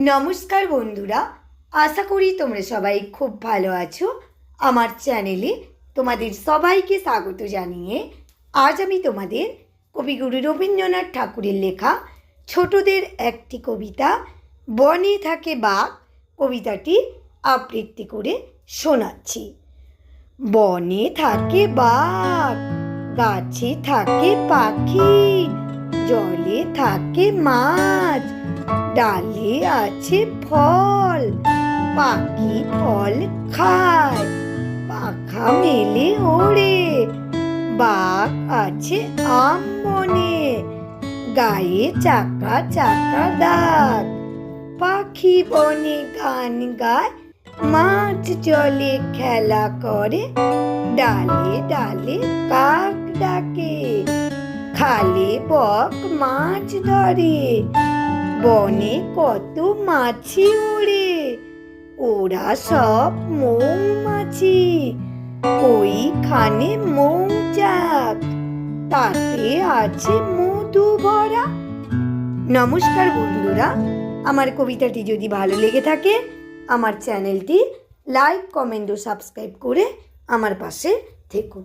নমস্কার বন্ধুরা, আশা করি তোমরা সবাই খুব ভালো আছো। আমার চ্যানেলে তোমাদের সবাইকে স্বাগত জানিয়ে আজ আমি তোমাদের কবিগুরু রবীন্দ্রনাথ ঠাকুরের লেখা ছোটদের একটি কবিতা, বনে থাকে বাঘ, কবিতাটি আবৃত্তি করে শোনাচ্ছি। বনে থাকে বাঘ, গাছে থাকে পাখি, জলে থাকে মাছ ডালে আছে ফল, পাখি ফল খায়। পাখা মেলে ওড়ে, বাঘ আছে আম বনে গায়ে চাকা চাকা দাগ। পাখি বনে গান গায়, মাছ জলে খেলা করে, ডালে ডালে কাক ডাকে। খালে বক মাছ ধরে বনে কত মাছি ওড়ে ওরা সব মৌমাছি। ওইখানে মৌচাক। তাতে আছে মধু ভরা। নমস্কার বন্ধুরা, আমার কবিতাটি যদি ভালো লেগে থাকে, আমার চ্যানেলটি লাইক, কমেন্ট ও সাবস্ক্রাইব করে আমার পাশে থেকো।